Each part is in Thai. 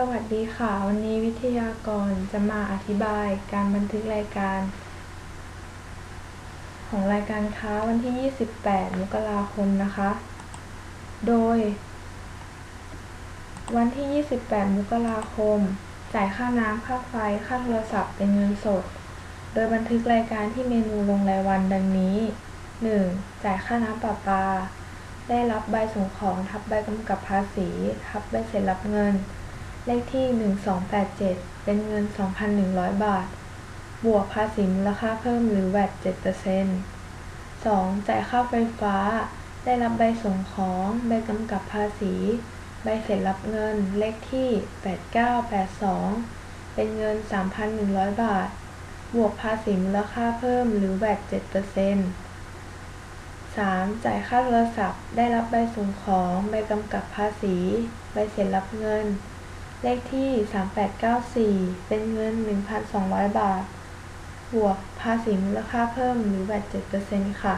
สวัสดีค่ะ วันนี้วิทยากรจะมาอธิบายการบันทึกรายการ ของรายการค้าวันที่ 28 มกราคมนะคะ โดย วันที่ 28 มกราคม จ่ายค่าน้ำค่าไฟค่าโทรศัพท์เป็นเงินสด โดยบันทึกรายการที่เมนูลงรายวันดังนี้ 1. จ่ายค่าน้ำประปา ได้รับใบส่งของทับใบกำกับภาษี ทับใบเสร็จรับเงิน เลขที่ 1287 เป็นเงิน 2,100 บาท บวกภาษีมูลค่าเพิ่มหรือ VAT 7% 2. จ่ายค่าไฟฟ้า ได้รับใบส่งของ ใบกำกับภาษี ใบเสร็จรับเงิน เลขที่ 8982 เป็นเงิน 3,100 บาท บวกภาษีมูลค่าเพิ่มหรือ VAT 7% 3. จ่ายค่าโทรศัพท์ ได้รับใบส่งของ ใบกำกับภาษี ใบเสร็จรับเงิน เลขที่ 3894 เป็นเงิน 1,200 บาท บวกภาษีมูลค่าเพิ่มหรือ VAT 7%ค่ะ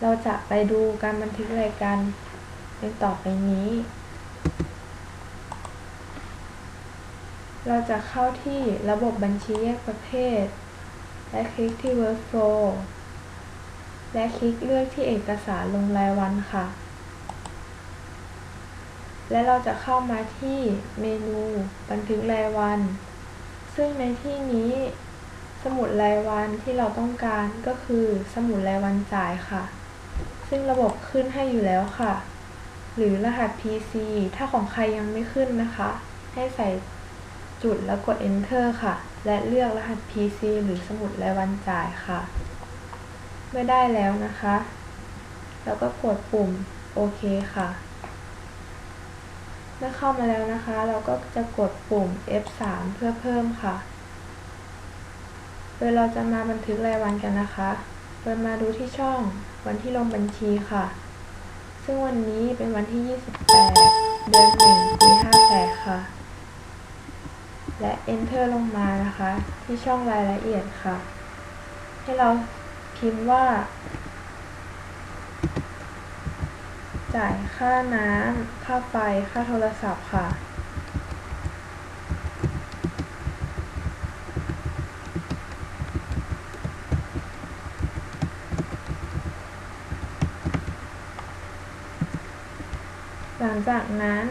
เราจะไปดูการบันทึกรายการดังต่อไปนี้ เราจะเข้าที่ระบบบัญชีแยกประเภท และคลิกที่ Workflow และคลิกเลือกที่เอกสารลงรายวันค่ะ และเราจะเข้ามาที่เมนูบันทึกรายวัน ซึ่งในที่นี้สมุดรายวันที่เราต้องการก็คือสมุดรายวันจ่ายค่ะ ซึ่งระบบขึ้นให้อยู่แล้วค่ะ หรือรหัส PC ถ้าของใครยังไม่ขึ้นนะคะ ให้ใส่จุดแล้วกด Enter ค่ะ และเลือกรหัส PC หรือสมุดรายวันจ่ายค่ะ เมื่อได้แล้วนะคะ แล้วก็กดปุ่มโอเคค่ะ เมื่อเข้ามาแล้วนะคะ เราก็จะกดปุ่ม F3 เพื่อเพิ่มค่ะ โดยเราจะมาบันทึกรายวันกันนะคะ โดยมาดูที่ช่องวันที่ลงบัญชีค่ะ ซึ่งวันนี้เป็นวันที่ 28 เดือน1ปี58 ค่ะ และ Enter ลงมานะคะ ที่ช่องรายละเอียดค่ะ ให้เราพิมพ์ว่า จ่ายค่าน้ำ ค่าไฟ ค่าโทรศัพท์ค่ะ หลังจากนั้น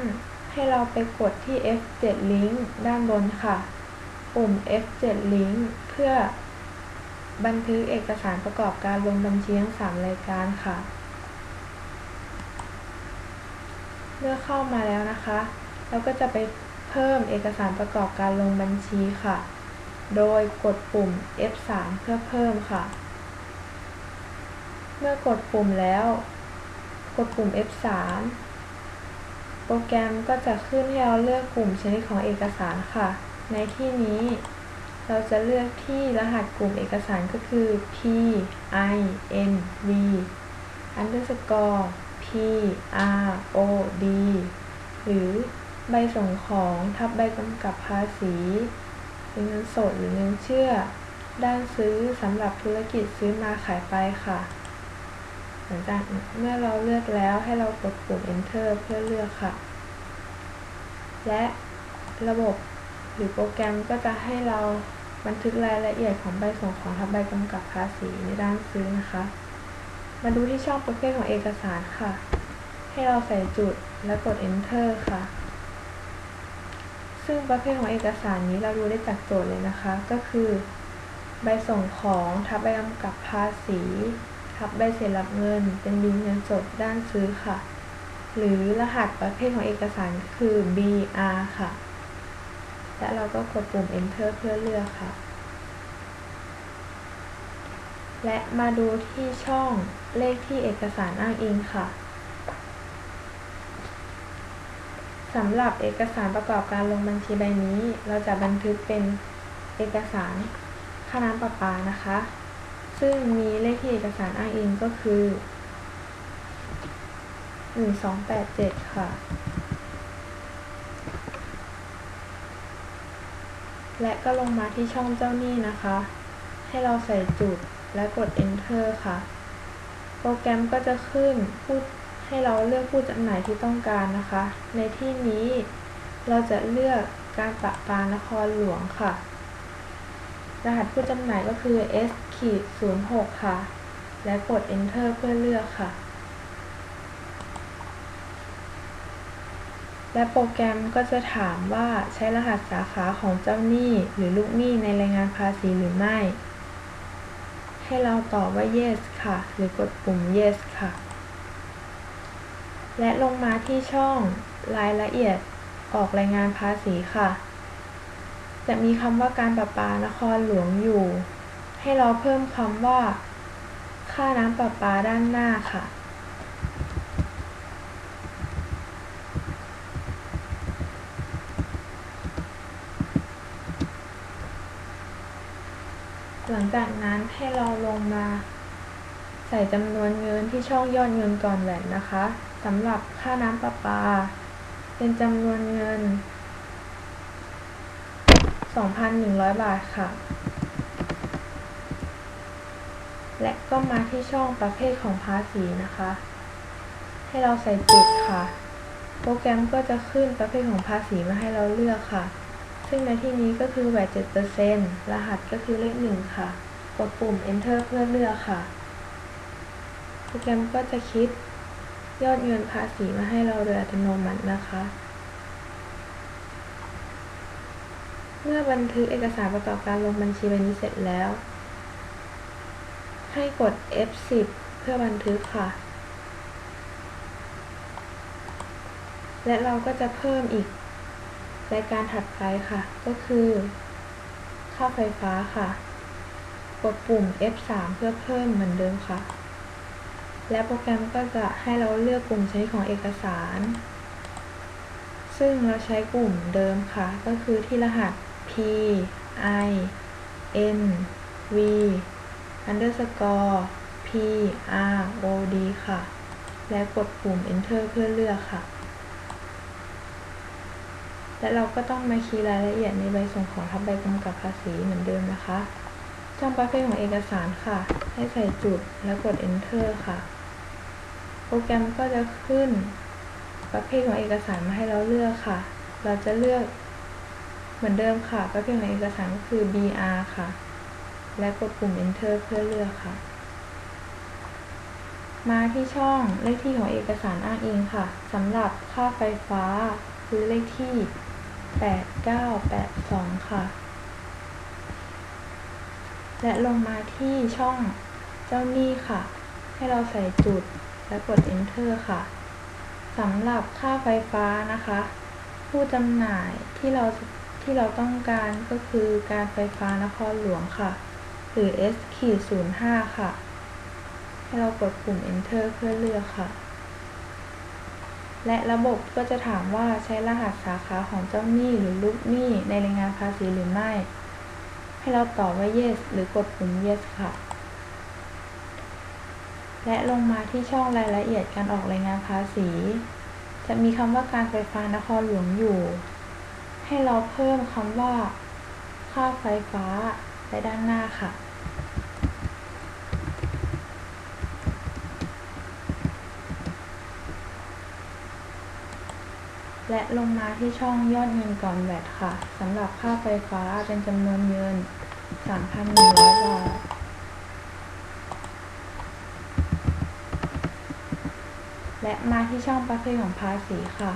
ให้เราไปกดที่ F7 Link ด้านบนค่ะ ปุ่ม F7 Link เพื่อบันทึกเอกสารประกอบการลงบัญชีทั้ง3รายการค่ะ เมื่อเข้ามาแล้วนะคะเราก็จะไปเพิ่มเอกสารประกอบการลงบัญชีค่ะ โดยกดปุ่ม F3 เพื่อเพิ่มค่ะ เมื่อกดปุ่มแล้ว กดปุ่ม F3 โปรแกรมก็จะขึ้นให้เราเลือกกลุ่มชนิดของเอกสารค่ะ ในที่นี้เราจะเลือกที่รหัสกลุ่มเอกสารก็คือ p i n v underscore p r o d หรือใบส่งของทับใบกำกับภาษีเป็นเงินสดหรือเงินเชื่อ ด้านซื้อสำหรับธุรกิจซื้อมาขายไปค่ะหลังจากเมื่อเราเลือกแล้วให้เรากดปุ่ม enter เพื่อเลือกค่ะ และระบบหรือโปรแกรมก็จะให้เราบันทึกรายละเอียดของใบส่งของทับใบกำกับภาษีในด้านซื้อนะคะ มาดูที่ช่องประเภทของเอกสารค่ะ ให้เราใส่จุดและกด enter ค่ะ ซึ่งประเภทของเอกสารนี้เราดูได้จากโจทย์เลยนะคะ ก็คือ ใบส่งของทับใบกำกับภาษี ทับใบเสร็จรับเงิน เป็นบิลเงินสดด้านซื้อค่ะ หรือรหัสประเภทของเอกสารคือ BR ค่ะ และเราก็กดปุ่ม enter เพื่อเลือกค่ะและมาดูที่ช่อง เลขที่เอกสารอ้างอิงค่ะสำหรับเอกสารประกอบการลงบัญชีใบนี้ เราจะบันทึกเป็นเอกสารค่าน้ำประปานะคะ ซึ่งมีเลขที่เอกสารอ้างอิงก็คือ1287ค่ะ และก็ลงมาที่ช่องเจ้าหนี้นะคะ ให้เราใส่จุดและกด enter ค่ะ โปรแกรมก็จะขึ้นผู้ให้เราเลือกผู้จำหน่ายที่ต้องการนะคะ ในที่นี้เราจะเลือกการประปานครหลวงค่ะ รหัสผู้จำหน่ายก็คือ S ขีด06ค่ะ และกด Enter เพื่อเลือกค่ะ และโปรแกรมก็จะถามว่าใช้รหัสสาขาของเจ้าหนี้หรือลูกหนี้ในรายงานภาษีหรือไม่ ให้เราตอบว่า yes ค่ะ หรือกดปุ่ม yes ค่ะ และลงมาที่ช่องรายละเอียดออกรายงานภาษีค่ะ จะมีคำว่าการประปานครหลวงอยู่ ให้เราเพิ่มคำว่า ค่าน้ำประปาด้านหน้าค่ะ หลังจากนั้นให้เราลงมาใส่จำนวนเงินที่ช่องยอดเงินก่อนแหวนนะคะสำหรับค่าน้ำประปา เป็นจำนวนเงิน 2,100 บาทค่ะ และก็มาที่ช่องประเภทของภาษีนะคะ ให้เราใส่จุดค่ะ โปรแกรมก็จะขึ้นประเภทของภาษีมาให้เราเลือกค่ะ ซึ่งในที่นี้ก็คือ VAT 7%รหัสก็คือเลข1ค่ะ กดปุ่ม enter เพื่อเลือกค่ะ โปรแกรมก็จะคิดยอดเงินภาษีมาให้เราโดยอัตโนมัตินะคะ เมื่อบันทึกเอกสารประกอบการลงบัญชีใบนี้เสร็จแล้ว ให้กด F10 เพื่อบันทึกค่ะ และเราก็จะเพิ่มอีก รายการถัดไปค่ะ ก็คือ ค่าไฟฟ้าค่ะ กดปุ่ม F3 เพื่อเพิ่มเหมือนเดิมค่ะ และโปรแกรมก็จะให้เราเลือกกลุ่มชนิดของเอกสาร ซึ่งเราใช้กลุ่มเดิมค่ะ ก็คือที่รหัส P I N V underscore P R O D ค่ะ และกดปุ่ม enter เพื่อเลือกค่ะ และเราก็ต้องมาคีย์รายละเอียดในใบส่งของทับใบกำกับภาษีเหมือนเดิมนะคะช่องประเภทของเอกสารค่ะ ให้ใส่จุดแล้วกด enter ค่ะ โปรแกรมก็จะขึ้น ประเภทของเอกสารมาให้เราเลือกค่ะ เราจะเลือกเหมือนเดิมค่ะ ประเภทของเอกสารก็คือ BR ค่ะ และกดปุ่ม enter เพื่อเลือกค่ะ มาที่ช่องเลขที่ของเอกสารอ้างอิงค่ะสำหรับค่าไฟฟ้าคือเลขที่ 8982ค่ะ และลงมาที่ช่องเจ้าหนี้ค่ะ ให้เราใส่จุดและกด enter ค่ะสำหรับค่าไฟฟ้านะคะ ผู้จำหน่ายที่เราที่เราต้องการก็คือการไฟฟ้านครหลวงค่ะ หรือ S ขีด05 ค่ะ ให้เรากดปุ่ม enter เพื่อเลือกค่ะ และระบบก็จะถามว่าใช้รหัสสาขาของเจ้าหนี้หรือลูกหนี้ในรายงานภาษีหรือไม่ ให้เราตอบว่า yes หรือกดปุ่ม yes ค่ะ และลงมาที่ช่องรายละเอียดการออกรายงานภาษี จะมีคำว่าการไฟฟ้านครหลวงอยู่ ให้เราเพิ่มคำว่า ค่าไฟฟ้าไปด้านหน้าค่ะ และลงมาที่ช่องยอดเงินก่อนแวตค่ะสำหรับค่าไฟฟ้าเป็นจำนวนเงิน 3,100 บาท และมาที่ช่องประเภทของภาษีค่ะ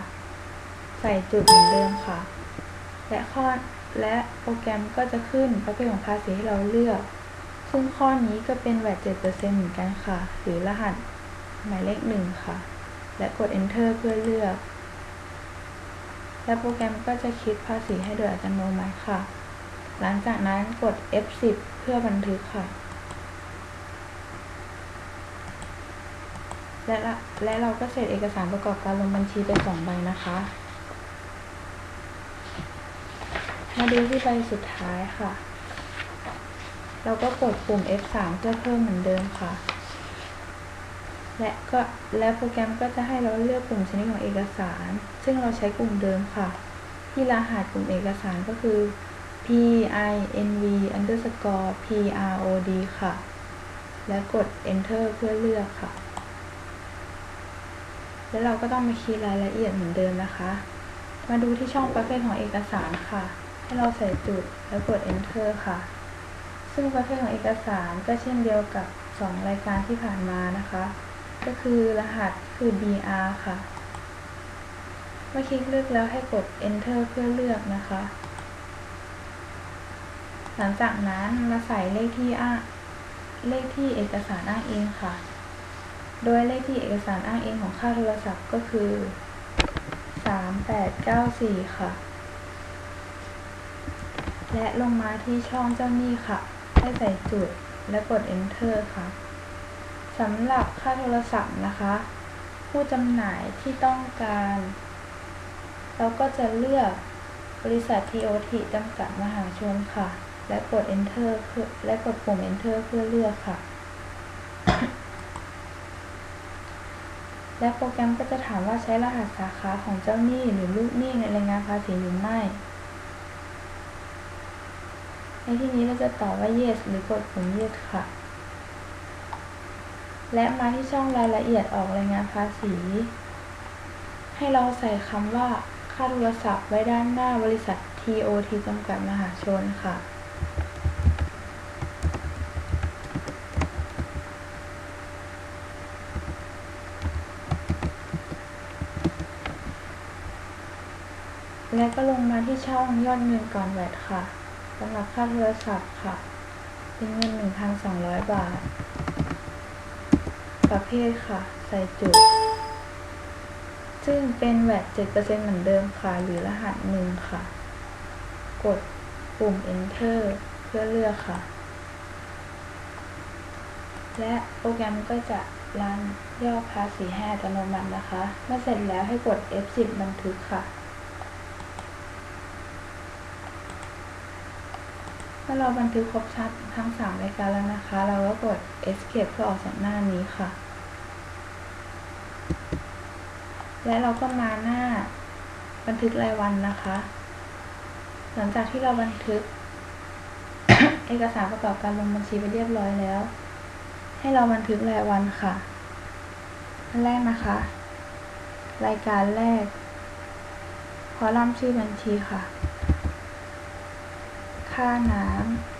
ใส่จุดเหมือนเดิมค่ะ และข้อและโปรแกรมก็จะขึ้นประเภทของภาษีให้เราเลือก ซึ่งข้อนี้ก็เป็นแวด7%เหมือนกันค่ะ หรือรหัสหมายเลขหนึ่งค่ะ และกด enter เพื่อเลือก และโปรแกรมก็จะคิดภาษีให้โดยอัตโนมัติค่ะ หลังจากนั้นกด F10 เพื่อบันทึกค่ะ และและเราก็เสร็จเอกสารประกอบการลงบัญชีไปสองใบนะคะ มาดูที่ใบสุดท้ายค่ะ เราก็กดปุ่ม F3 เพื่อเพิ่มเหมือนเดิมค่ะ และก็และโปรแกรมก็จะให้เราเลือกกลุ่มชนิดของเอกสาร ซึ่งเราใช้กลุ่มเดิมค่ะ ที่รหัสกลุ่มเอกสารก็คือ p i n v underscore p r o d ค่ะ และกด enter เพื่อเลือกค่ะ แล้วเราก็ต้องมาคีย์รายละเอียดเหมือนเดิมนะคะ มาดูที่ช่องประเภทของเอกสารค่ะ ให้เราใส่จุดแล้วกด enter ค่ะ ซึ่งประเภทของเอกสารก็เช่นเดียวกับ 2 รายการที่ผ่านมานะคะ ก็คือรหัสคือ BR ค่ะ เมื่อคลิกเลือกแล้วให้กด enter เพื่อเลือกนะคะ หลังจากนั้นมาใส่เลขที่อ้างเลขที่เอกสารอ้างอิงค่ะ โดยเลขที่เอกสารอ้างอิงของค่าโทรศัพท์ก็คือ 3894 ค่ะ และลงมาที่ช่องเจ้าหนี้ค่ะ ให้ใส่จุดและกด enter ค่ะ สำหรับค่าโทรศัพท์นะคะ ผู้จำหน่ายที่ต้องการ เราก็จะเลือกบริษัท TOT จำกัดมหาชนค่ะ และกด enter เพื่อและกดปุ่ม enter เพื่อเลือกค่ะ และโปรแกรมก็จะถามว่าใช้รหัสสาขาของเจ้าหนี้หรือลูกหนี้ในรายงานภาษีหรือไม่ ในที่นี้เราจะตอบว่า yes หรือกดปุ่ม yes ค่ะ และมาที่ช่องรายละเอียดออกรายงานภาษี ให้เราใส่คำว่า ค่าโทรศัพท์ไว้ด้านหน้าบริษัท TOT จำกัดมหาชนค่ะ และก็ลงมาที่ช่องยอดเงินก่อนแวดค่ะสำหรับค่าโทรศัพท์ค่ะ เป็นเงิน 1,200 บาท ประเภทค่ะ ใส่จุด ซึ่งเป็นแวด7%เหมือนเดิมค่ะ หรือรหัสหนึ่งค่ะ กดปุ่ม enter เพื่อเลือกค่ะ และโปรแกรมก็จะรันย่อภาษีให้อัตโนมัตินะคะ เมื่อเสร็จแล้วให้กด F10 บันทึกค่ะ เมื่ อเราบันทึกครบชัดทั้ง 3 รายการแล้วนะคะ เราก็กด escape เพื่อออกจากหน้านี้ค่ะ และเราก็มาหน้าบันทึกรายวันนะคะ หลังจากที่เราบันทึก เอกสารประกอบการลงบัญชีไปเรียบร้อยแล้ว ให้เราบันทึกรายวันค่ะอันแรกนะคะ รายการแรก คอลัมน์ชื่อบัญชีค่ะ ค่าน้ำ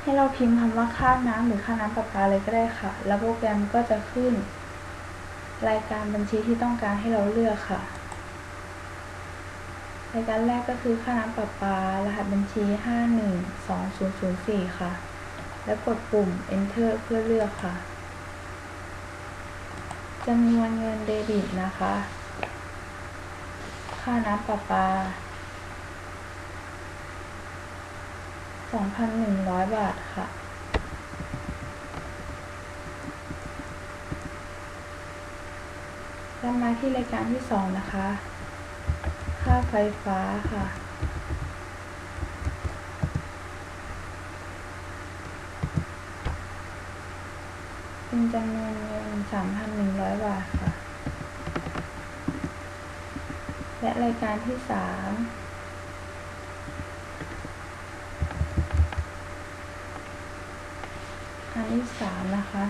ให้เราพิมพ์คำว่าค่าน้ำหรือค่าน้ำประปาเลยก็ได้ค่ะ แล้วโปรแกรมก็จะขึ้น รายการบัญชีที่ต้องการให้เราเลือกค่ะ รายการแรกก็คือค่าน้ำประปา รหัสบัญชี 512004 ค่ะ แล้วกดปุ่ม enter เพื่อเลือกค่ะ จำนวนเงินเดบิตนะคะ ค่าน้ำประปา 2,100 บาทค่ะแล้วมาที่รายการที่สองนะคะ ค่าไฟฟ้าค่ะเป็นจำนวน สามพันหนึ่งร้อยบาทค่ะ และรายการที่สามอันที่สามนะคะ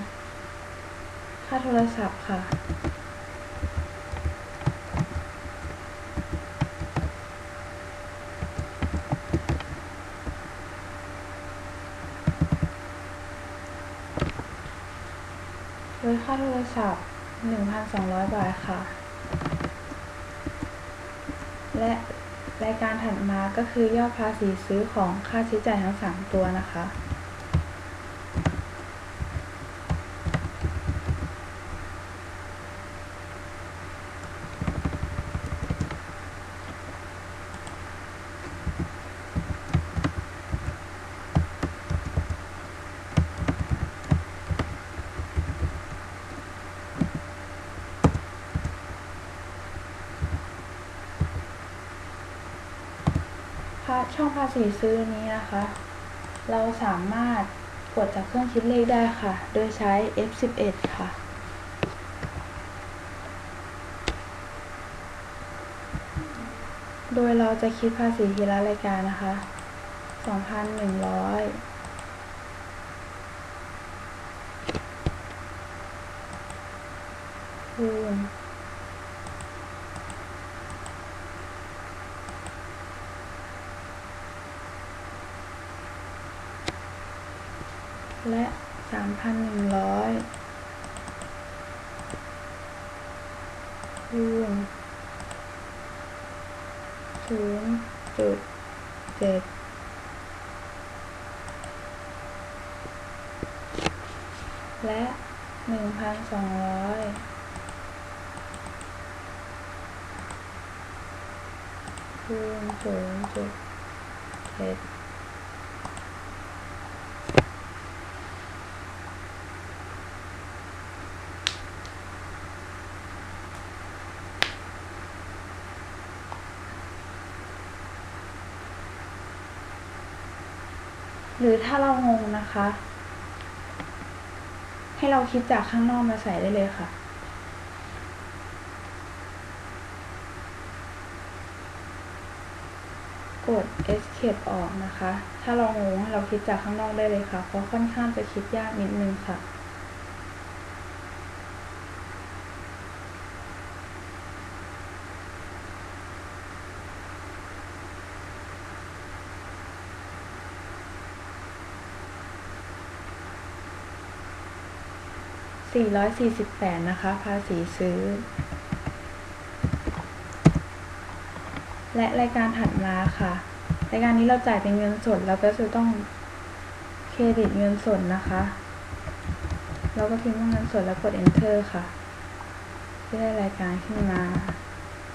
ค่าโทรศัพท์ค่ะ โดยค่าโทรศัพท์ 1,200 บาทค่ะ และรายการถัดมาก็คือยอดภาษีซื้อของค่าใช้จ่ายทั้ง 3 ตัวนะคะับช่องภาษีซื้อนี้นะคะ เราสามารถกดจากเครื่องคิดเลขได้ค่ะ โดยใช้ F11 ค่ะ โดยเราจะคิดภาษีทีละรายการนะคะ 2,100 และสามพันหนึ่งร้อยคูณ ศูนย์จุดเจ็ดและหนึ่งพันสองร้อยคูณศูนย์จุดเจ็ด รือถ้าเรางงนะคะ ให้เราคิดจากข้างนอกมาใส่ได้เลยค่ะ กด escape ออกนะคะ ถ้าเรางงให้เราคิดจากข้างนอกได้เลยค่ะ เพราะค่อนข้างจะคิดยากนิดนึงค่ะ 448 นะคะ ภาษีซื้อ และรายการถัดมาค่ะ รายการนี้เราจ่ายเป็นเงินสดเราก็จะต้องเครดิตเงินสดนะคะ เราก็พิมพ์ว่าเงินสดแล้วกด enter ค่ะจะได้รายการขึ้นมา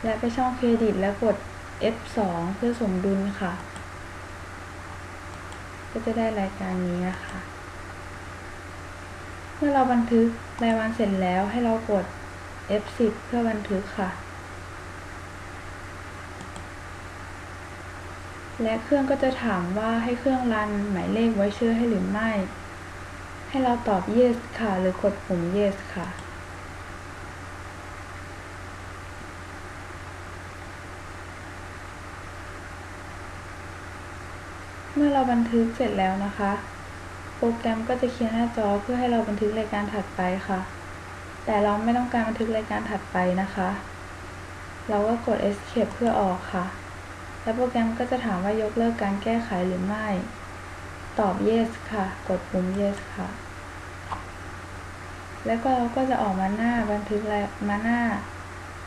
และไปช่องเครดิตแล้วกด F2 เพื่อสมดุลค่ะ ก็จะได้รายการนี้นะคะ เมื่อเราบันทึกรายวันเสร็จแล้วให้เรากด F10 เพื่อบันทึกค่ะ และเครื่องก็จะถามว่าให้เครื่องรันหมายเลขไว้เชื่อให้หรือไม่ ให้เราตอบ yes ค่ะ หรือกดปุ่ม yes ค่ะเมื่อเราบันทึกเสร็จแล้วนะคะ โปรแกรมก็จะเคลียร์หน้าจอเพื่อให้เราบันทึกรายการถัดไปค่ะ แต่เราไม่ต้องการบันทึกรายการถัดไปนะคะ เราก็กด escape เพื่อออกค่ะ แล้วโปรแกรมก็จะถามว่ายกเลิกการแก้ไขหรือไม่ ตอบ yes ค่ะ กดปุ่ม yes ค่ะ แล้วก็เราก็จะออกมาหน้าบันทึกรายมาหน้า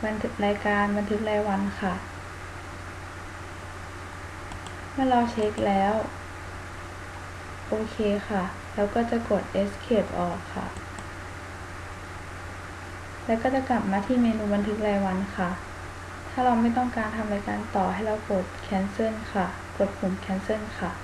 บันทึกรายการบันทึกรายวันค่ะ เมื่อเราเช็คแล้ว โอเคค่ะ แล้วก็จะกด escape ออกค่ะ แล้วก็จะกลับมาที่เมนูบันทึกรายวันค่ะ ถ้าเราไม่ต้องการทำรายการต่อให้เรากด cancel ค่ะ กดปุ่ม cancel ค่ะ